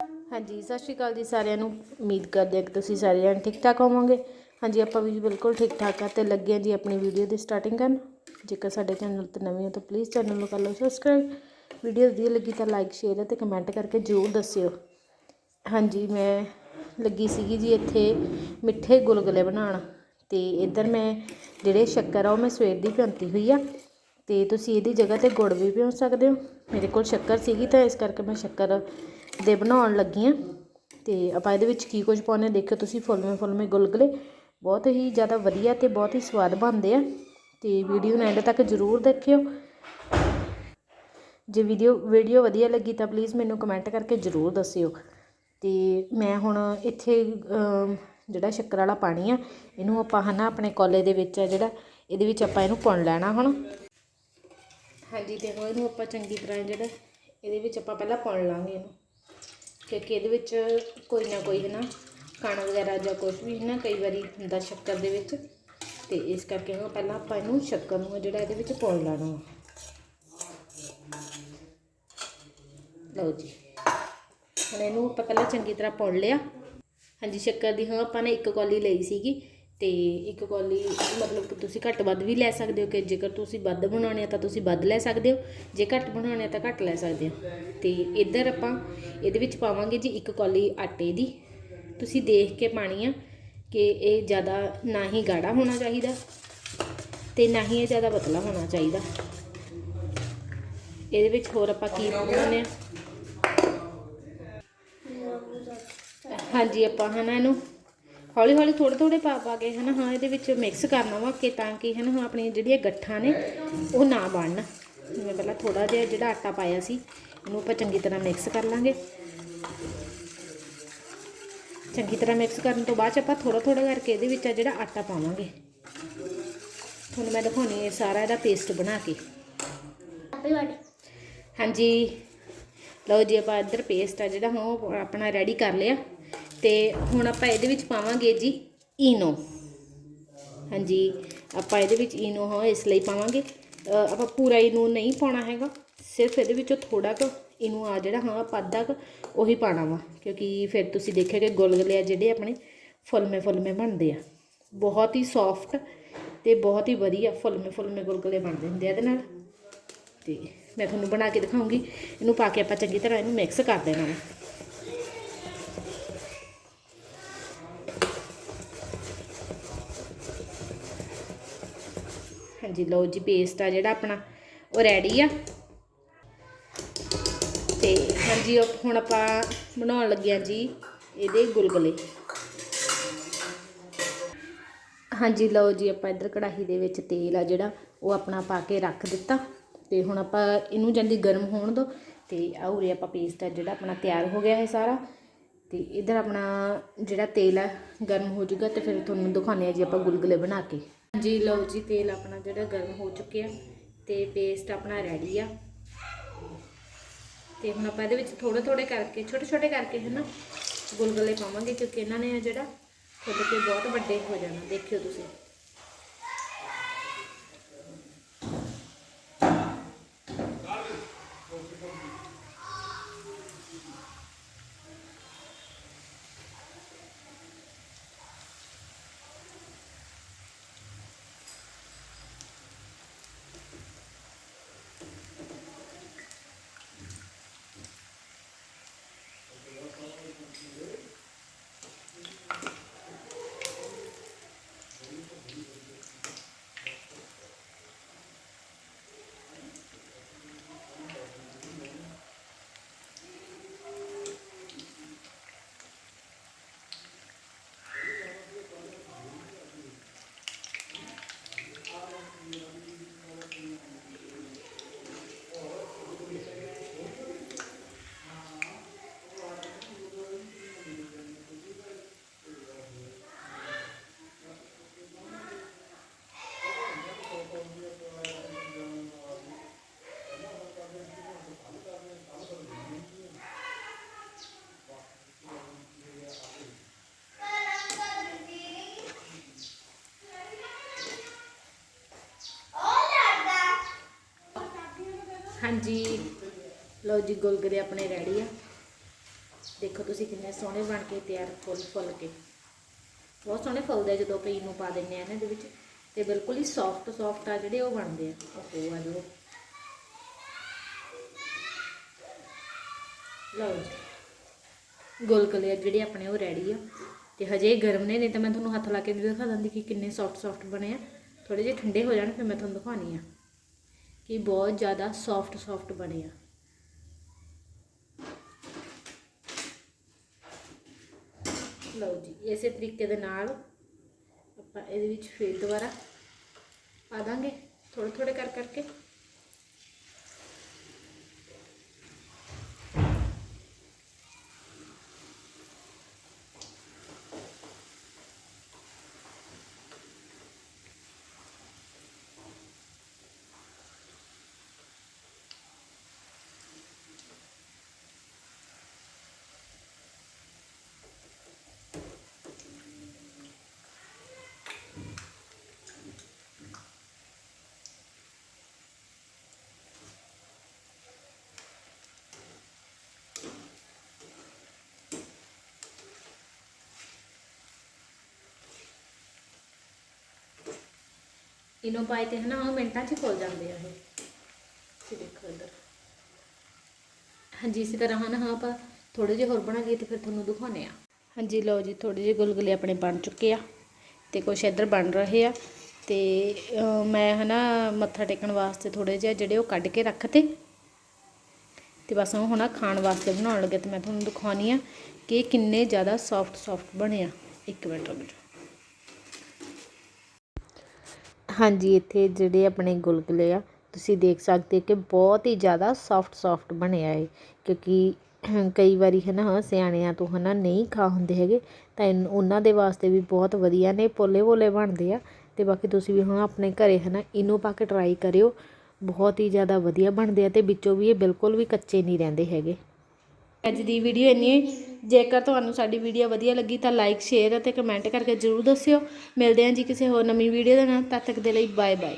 ਹਾਂਜੀ, ਸਤਿ ਸ਼੍ਰੀ ਅਕਾਲ ਜੀ ਸਾਰਿਆਂ ਨੂੰ। ਉਮੀਦ ਕਰਦੇ ਹਾਂ ਕਿ ਤੁਸੀਂ ਸਾਰੇ ਜਣ ਠੀਕ ਠਾਕ ਹੋਵੋਗੇ। ਹਾਂਜੀ, ਆਪਾਂ ਵੀ ਬਿਲਕੁਲ ਠੀਕ ਠਾਕ ਆ ਤੇ ਲੱਗੇ ਹਾਂ ਜੀ ਆਪਣੀ ਵੀਡੀਓ ਦੀ ਸਟਾਰਟਿੰਗ ਕਰਨ। ਜੇਕਰ ਸਾਡੇ ਚੈਨਲ ਤੇ ਨਵੇਂ ਹੋ ਤਾਂ ਪਲੀਜ਼ ਚੈਨਲ ਨੂੰ ਕਰ ਲਓ ਸਬਸਕ੍ਰਾਈਬ ਵੀਡੀਓ ਵਧੀਆ ਲੱਗੀ ਤਾਂ ਲਾਈਕ ਸ਼ੇਅਰ ਅਤੇ ਕਮੈਂਟ ਕਰਕੇ ਜ਼ਰੂਰ ਦੱਸਿਓ। ਹਾਂਜੀ, ਮੈਂ ਲੱਗੀ ਸੀਗੀ ਜੀ ਇੱਥੇ ਮਿੱਠੇ ਗੁਲਗੁਲੇ ਬਣਾਉਣ ਤੇ ਇੱਧਰ ਮੈਂ ਜਿਹੜੇ ਸ਼ੱਕਰ ਆ ਉਹ ਮੈਂ ਸਵੇਰ ਦੀ ਭਿਉਂਤੀ ਹੋਈ ਆ ਤੇ ਤੁਸੀਂ ਇਹਦੀ ਜਗ੍ਹਾ ਤੇ ਗੁੜ ਵੀ ਭਿਉਂ ਸਕਦੇ ਹੋ। ਮੇਰੇ ਕੋਲ ਸ਼ੱਕਰ ਸੀਗੀ ਤਾਂ ਇਸ ਕਰਕੇ ਮੈਂ ਸ਼ੱਕਰ ਦੇ ਬਣਾਉਣ ਲੱਗੀ ਹਾਂ ਤੇ ਆਪਾਂ ਇਹਦੇ ਵਿੱਚ ਕੀ ਕੁਝ ਪਾਉਂਦੇ ਹਾਂ ਦੇਖਿਓ ਤੁਸੀਂ, ਫੁੱਲਵੇਂ ਫੁੱਲਵੇਂ ਗੁਲਗੁਲੇ। ਬਹੁਤ ਹੀ ਜ਼ਿਆਦਾ ਵਧੀਆ ਤੇ ਬਹੁਤ ਹੀ ਸਵਾਦ ਬਣਦੇ ਆ। ਤੇ ਵੀਡੀਓ ਨੂੰ ਐਂਡ ਤੱਕ ਜ਼ਰੂਰ ਦੇਖਿਓ। ਜੇ ਵੀਡੀਓ ਵੀਡੀਓ ਵਧੀਆ ਲੱਗੀ ਤਾਂ ਪਲੀਜ਼ ਮੈਨੂੰ ਕਮੈਂਟ ਕਰਕੇ ਜ਼ਰੂਰ ਦੱਸਿਓ। ਤੇ ਮੈਂ ਹੁਣ ਇੱਥੇ ਜਿਹੜਾ ਸ਼ੱਕਰ ਵਾਲਾ ਪਾਣੀ ਆ, ਇਹਨੂੰ ਆਪਾਂ ਹਨਾ ਆਪਣੇ ਕੋਲੇ ਦੇ ਵਿੱਚ ਆ ਜਿਹੜਾ, ਇਹਦੇ ਵਿੱਚ ਆਪਾਂ ਇਹਨੂੰ ਪੁਣ ਲੈਣਾ ਹੁਣ। ਹਾਂਜੀ, ਤੇ ਹੁਣ ਇਹਨੂੰ ਆਪਾਂ ਚੰਗੀ ਤਰ੍ਹਾਂ ਜਿਹੜਾ, ਇਹਦੇ ਵਿੱਚ ਆਪਾਂ ਪਹਿਲਾਂ ਪੁਣ ਲਾਂਗੇ ਇਹਨੂੰ। ਕਿਉਂਕਿ ਇਹਦੇ ਵਿੱਚ ਕੋਈ ਨਾ ਕੋਈ ਹੈ ਨਾ ਕਣ ਵਗੈਰਾ ਜਾਂ ਕੁਝ ਵੀ ਹੈ ਨਾ ਕਈ ਵਾਰੀ ਹੁੰਦਾ ਸ਼ੱਕਰ ਦੇ ਵਿੱਚ। ਤੇ ਇਸ ਕਰਕੇ ਹਾਂ ਪਹਿਲਾਂ ਆਪਾਂ ਇਹਨੂੰ ਸ਼ੱਕਰ ਨੂੰ ਜਿਹੜਾ ਇਹਦੇ ਵਿੱਚ ਪਾਉਣ ਲੈਣਾ ਵਾ। ਲਓ ਜੀ। ਹੁਣ ਇਹਨੂੰ ਆਪਾਂ ਪਹਿਲਾਂ ਚੰਗੀ ਤਰ੍ਹਾਂ ਪਾਉਣ ਲਿਆ। ਹਾਂਜੀ, ਸ਼ੱਕਰ ਦੀ ਹਾਂ, ਆਪਾਂ ਨੇ ਇੱਕ ਕੌਲੀ ਲਈ ਸੀਗੀ। ਅਤੇ ਇੱਕ ਕੌਲੀ ਮਤਲਬ ਕਿ ਤੁਸੀਂ ਘੱਟ ਵੱਧ ਵੀ ਲੈ ਸਕਦੇ ਹੋ ਕਿ ਜੇਕਰ ਤੁਸੀਂ ਵੱਧ ਬਣਾਉਣੇ ਆ ਤਾਂ ਤੁਸੀਂ ਵੱਧ ਲੈ ਸਕਦੇ ਹੋ, ਜੇ ਘੱਟ ਬਣਾਉਣੇ ਆ ਤਾਂ ਘੱਟ ਲੈ ਸਕਦੇ ਹੋ। ਅਤੇ ਇੱਧਰ ਆਪਾਂ ਇਹਦੇ ਵਿੱਚ ਪਾਵਾਂਗੇ ਜੀ ਇੱਕ ਕੌਲੀ ਆਟੇ ਦੀ। ਤੁਸੀਂ ਦੇਖ ਕੇ ਪਾਣੀ ਆ ਕਿ ਇਹ ਜ਼ਿਆਦਾ ਨਾ ਹੀ ਗਾੜਾ ਹੋਣਾ ਚਾਹੀਦਾ ਅਤੇ ਨਾ ਹੀ ਇਹ ਜ਼ਿਆਦਾ ਪਤਲਾ ਹੋਣਾ ਚਾਹੀਦਾ। ਇਹਦੇ ਵਿੱਚ ਹੋਰ ਆਪਾਂ ਕੀ ਪਾਉਂਦੇ ਆ? ਹਾਂਜੀ, ਆਪਾਂ ਹਨਾ ਇਹਨੂੰ ਹੌਲੀ ਹੌਲੀ ਥੋੜੇ ਥੋੜੇ ਪਾ ਪਾ ਕੇ ਹਨਾ ਹਾਂ ਇਹਦੇ ਵਿੱਚ ਮਿਕਸ ਕਰਨਾ ਵਾ ਕਿ ਤਾਂ ਕਿ ਹਨਾ ਆਪਣੀਆਂ ਜਿਹੜੀਆਂ ਗੱਠਾਂ ਨੇ ਉਹ ਨਾ ਬਣਨ। ਜਿਵੇਂ ਪਹਿਲਾਂ ਥੋੜਾ ਜਿਹਾ ਜਿਹੜਾ ਆਟਾ ਪਾਇਆ ਸੀ ਇਹਨੂੰ ਆਪਾਂ ਚੰਗੀ ਤਰ੍ਹਾਂ ਮਿਕਸ ਕਰ ਲਾਂਗੇ। ਚੰਗੀ ਤਰ੍ਹਾਂ ਮਿਕਸ ਕਰਨ ਤੋਂ ਬਾਅਦ ਆਪਾਂ ਥੋੜਾ ਥੋੜਾ ਕਰਕੇ ਇਹਦੇ ਵਿੱਚ ਆ ਜਿਹੜਾ ਆਟਾ ਪਾਵਾਂਗੇ। ਤੁਹਾਨੂੰ ਮੈਂ ਦਿਖਾਉਣੀ ਹੈ ਸਾਰਾ ਇਹਦਾ ਪੇਸਟ ਬਣਾ ਕੇ। ਹਾਂਜੀ। ਲਓ ਜੀ ਆਪਾਂ ਇੱਧਰ ਪੇਸਟ ਆ ਜਿਹੜਾ ਹੁਣ ਉਹ ਆਪਣਾ ਰੈਡੀ ਕਰ ਲਿਆ। ਤੇ ਹੁਣ ਆਪਾਂ ਇਹਦੇ ਵਿੱਚ ਪਾਵਾਂਗੇ ਜੀ ਈਨੋ। ਹਾਂਜੀ, ਆਪਾਂ ਇਹਦੇ ਵਿੱਚ ਈਨੋ, ਹਾਂ, ਇਸ ਲਈ ਪਾਵਾਂਗੇ। ਆਪਾਂ ਪੂਰਾ ਈਨੋ ਨਹੀਂ ਪਾਉਣਾ ਹੈਗਾ। ਸਿਰਫ ਇਹਦੇ ਵਿੱਚੋਂ ਥੋੜਾ ਕੁ ਇਹਨੂੰ ਆ ਜਿਹੜਾ, ਹਾਂ, ਆਪਾਂ ਅੱਧਾ ਕੁ ਉਹੀ ਪਾਣਾ ਵਾ। ਕਿਉਂਕਿ ਫਿਰ ਤੁਸੀਂ ਦੇਖਿਆ ਕਿ ਗੁਲਗੁਲੇ ਆ ਜਿਹੜੇ ਆਪਣੇ ਫੁਲਮੇ ਫੁਲਮੇ ਬਣਦੇ ਆ। ਬਹੁਤ ਹੀ ਸੌਫਟ ਤੇ ਬਹੁਤ ਹੀ ਵਧੀਆ ਫੁਲਮੇ ਫੁਲਮੇ ਗੁਲਗੁਲੇ ਬਣਦੇ ਹੁੰਦੇ ਆ ਇਹਦੇ ਨਾਲ। ਤੇ ਮੈਂ ਤੁਹਾਨੂੰ ਬਣਾ ਕੇ ਦਿਖਾਉਂਗੀ। ਇਹਨੂੰ ਪਾ ਕੇ ਆਪਾਂ ਚੰਗੀ ਤਰ੍ਹਾਂ ਇਹਨੂੰ ਮਿਕਸ ਕਰ ਦੇਣਾ ਹਾਂਜੀ, ਲਓ ਜੀ ਪੇਸਟ ਆ ਜਿਹੜਾ ਆਪਣਾ, ਉਹ ਰੈਡੀ ਆ। ਤੇ ਹਾਂਜੀ ਹੁਣ ਆਪਾਂ ਬਣਾਉਣ ਲੱਗੇ ਆ ਜੀ ਇਹਦੇ ਗੁਲਗੁਲੇ। ਹਾਂਜੀ, ਲਓ ਜੀ, ਆਪਾਂ ਇੱਧਰ ਕੜਾਹੀ ਦੇ ਵਿੱਚ ਤੇਲ ਆ ਜਿਹੜਾ, ਉਹ ਆਪਣਾ ਪਾ ਕੇ ਰੱਖ ਦਿੱਤਾ। ਤੇ ਹੁਣ ਆਪਾਂ ਇਹਨੂੰ ਜਾਂਦੀ ਗਰਮ ਹੋਣ ਦੋ। ਤੇ ਆ ਉਰੇ ਆਪਾਂ ਪੇਸਟ ਆ ਜਿਹੜਾ ਆਪਣਾ ਤਿਆਰ ਹੋ ਗਿਆ ਹੈ ਸਾਰਾ। ਤੇ ਇੱਧਰ ਆਪਣਾ ਜਿਹੜਾ ਤੇਲ ਆ, ਗਰਮ ਹੋ ਜਾਊਗਾ ਤੇ ਫਿਰ ਤੁਹਾਨੂੰ ਦਿਖਾਉਂਦੇ ਆ ਜੀ ਆਪਾਂ ਗੁਲਗੁਲੇ ਬਣਾ ਕੇ। ਜੀ ਲਓ ਜੀ, ਤੇਲ ਆਪਣਾ ਜਿਹੜਾ ਗਰਮ ਹੋ ਚੁੱਕਿਆ ਤੇ ਪੇਸਟ ਆਪਣਾ ਰੈਡੀ ਆ। ਤੇ ਹੁਣ ਆਪਾਂ ਇਹਦੇ ਵਿੱਚ ਥੋੜੇ ਥੋੜੇ ਕਰਕੇ, ਛੋਟੇ ਛੋਟੇ ਕਰਕੇ ਹੈ ਨਾ ਗੁਲਗੁਲੇ ਪਾਵਾਂਗੇ ਕਿਉਂਕਿ ਇਹਨਾਂ ਨੇ ਜਿਹੜਾ ਖੁੱਲ ਕੇ ਬਹੁਤ ਵੱਡੇ ਹੋ ਜਾਣਾ, ਦੇਖਿਓ ਤੁਸੀਂ। ਹਾਂਜੀ। ਲਓ ਜੀ ਗੁਲਗੁਲੇ ਆਪਣੇ ਰੈਡੀ ਆ। ਦੇਖੋ ਤੁਸੀਂ ਕਿੰਨੇ ਸੋਹਣੇ ਬਣ ਕੇ ਤਿਆਰ ਫੁੱਲ ਫੁੱਲ ਕੇ। ਬਹੁਤ ਸੋਹਣੇ ਫੁੱਲਦੇ ਆ ਜਦੋਂ ਆਪਾਂ ਇਹਨੂੰ ਪਾ ਦਿੰਨੇ ਆ ਇਹਨਾਂ ਦੇ ਵਿੱਚ। ਤੇ ਬਿਲਕੁਲ ਹੀ ਸੌਫਟ ਸੌਫਟ ਆ ਜਿਹੜੇ ਉਹ ਬਣਦੇ ਆ। ਉਹ ਆ ਜੋ ਲਓ ਜੀ ਗੁਲਗੁਲੇ ਜਿਹੜੇ ਆਪਣੇ ਉਹ ਰੈਡੀ ਆ। ਤੇ ਹਜੇ ਗਰਮ ਨੇ ਨਹੀਂ ਤਾਂ ਮੈਂ ਤੁਹਾਨੂੰ ਹੱਥ ਲਾ ਕੇ ਵੀ ਦਿਖਾ ਦਿੰਦੀ ਕਿ ਕਿੰਨੇ ਸੌਫਟ ਸੌਫਟ ਬਣੇ ਆ। ਥੋੜੇ ਜਿਹੇ ਠੰਡੇ ਹੋ ਜਾਣ ਫਿਰ ਮੈਂ ਤੁਹਾਨੂੰ ਦਿਖਾਉਣੀ ਆ। ਕਿ ਬਹੁਤ ਜ਼ਿਆਦਾ ਸੌਫਟ ਸੌਫਟ ਬਣੇ ਆ। ਲਓ ਜੀ, ਇਸੇ ਤਰੀਕੇ ਦੇ ਨਾਲ ਆਪਾਂ ਇਹਦੇ ਵਿੱਚ ਫੇਰ ਦੁਬਾਰਾ ਪਾ ਦਾਂਗੇ ਥੋੜੇ ਥੋੜੇ ਕਰ ਕਰਕੇ। ਇਹਨੂੰ ਪਾਏ ਤੇ ਹਨਾ ਉਹ ਮਿੰਟਾਂ 'ਚ ਹੀ ਖੁੱਲ ਜਾਂਦੇ ਆ ਇਹ। ਤੁਸੀਂ ਦੇਖੋ ਇੱਧਰ। ਹਾਂਜੀ ਇਸੇ ਤਰ੍ਹਾਂ ਹਨਾ ਆਪਾਂ ਥੋੜੇ ਜਿਹੇ ਹੋਰ ਬਣਾ ਲਈਏ ਤੇ ਫਿਰ ਤੁਹਾਨੂੰ ਦਿਖਾਉਣੇ ਆ ਹਾਂਜੀ ਲਓ ਜੀ ਥੋੜੇ ਜਿਹੇ ਗੁਲਗੁਲੇ ਆਪਣੇ ਬਣ ਚੁੱਕੇ ਆ ਤੇ ਕੁਛ ਇੱਧਰ ਬਣ ਰਹੇ ਆ ਤੇ ਅਹ, ਮੈਂ ਹਨਾ ਮੱਥਾ ਟੇਕਣ ਵਾਸਤੇ ਥੋੜੇ ਜਿਹੇ ਜਿਹੜੇ ਉਹ ਕੱਢ ਕੇ ਰੱਖਤੇ। ਤੇ ਬਸ ਉਹ ਹੁਣ ਆਹ ਖਾਣ ਵਾਸਤੇ ਬਣਾਉਣ ਲੱਗੇ ਤੇ ਮੈਂ ਤੁਹਾਨੂੰ ਦਿਖਾਉਣੀ ਆ ਕਿ ਕਿੰਨੇ ਜ਼ਿਆਦਾ ਸੌਫਟ ਸੌਫਟ ਬਣੇ ਆ। ਇੱਕ ਮਿੰਟ ਰੁਕ ਹਾਂਜੀ, ਇੱਥੇ ਜਿਹੜੇ ਆਪਣੇ ਗੁਲਗੁਲੇ ਆ, ਤੁਸੀਂ ਦੇਖ ਸਕਦੇ ਹੋ ਕਿ ਬਹੁਤ ਹੀ ਜ਼ਿਆਦਾ ਸੌਫਟ ਸੌਫਟ ਬਣਿਆ ਹੈ ਕਿਉਂਕਿ ਕਈ ਵਾਰੀ ਹੈ ਨਾ ਸਿਆਣਿਆਂ ਤੋਂ ਹੈ ਨਾ ਨਹੀਂ ਖਾ ਹੁੰਦੇ ਹੈਗੇ, ਤਾਂ ਇਨ- ਉਹਨਾਂ ਦੇ ਵਾਸਤੇ ਵੀ ਬਹੁਤ ਵਧੀਆ ਨੇ ਪੋਲੇ ਪੋਲੇ ਬਣਦੇ ਆ। ਤੇ ਬਾਕੀ ਤੁਸੀਂ ਵੀ ਹੁਣ ਆਪਣੇ ਘਰੇ ਹੈ ਨਾ ਇਹਨੂੰ ਪਾ ਕੇ ਟਰਾਈ ਕਰਿਓ। ਬਹੁਤ ਹੀ ਜ਼ਿਆਦਾ ਵਧੀਆ ਬਣਦੇ ਆ ਤੇ ਵਿੱਚੋਂ ਵੀ ਇਹ ਬਿਲਕੁਲ ਵੀ ਕੱਚੇ ਨਹੀਂ ਰਹਿੰਦੇ ਹੈਗੇ। ਅੱਜ ਦੀ ਵੀਡੀਓ ਇੰਨੀ ਜੇਕਰ ਤੁਹਾਨੂੰ ਸਾਡੀ ਵੀਡੀਓ ਵਧੀਆ ਲੱਗੀ ਤਾਂ ਲਾਈਕ ਸ਼ੇਅਰ ਅਤੇ ਕਮੈਂਟ ਕਰਕੇ ਜ਼ਰੂਰ ਦੱਸਿਓ। ਮਿਲਦੇ ਹਾਂ ਜੀ ਕਿਸੇ ਹੋਰ ਨਵੀਂ ਵੀਡੀਓ ਦੇ ਨਾਲ। ਤਦ ਤੱਕ ਦੇ ਲਈ ਬਾਏ ਬਾਏ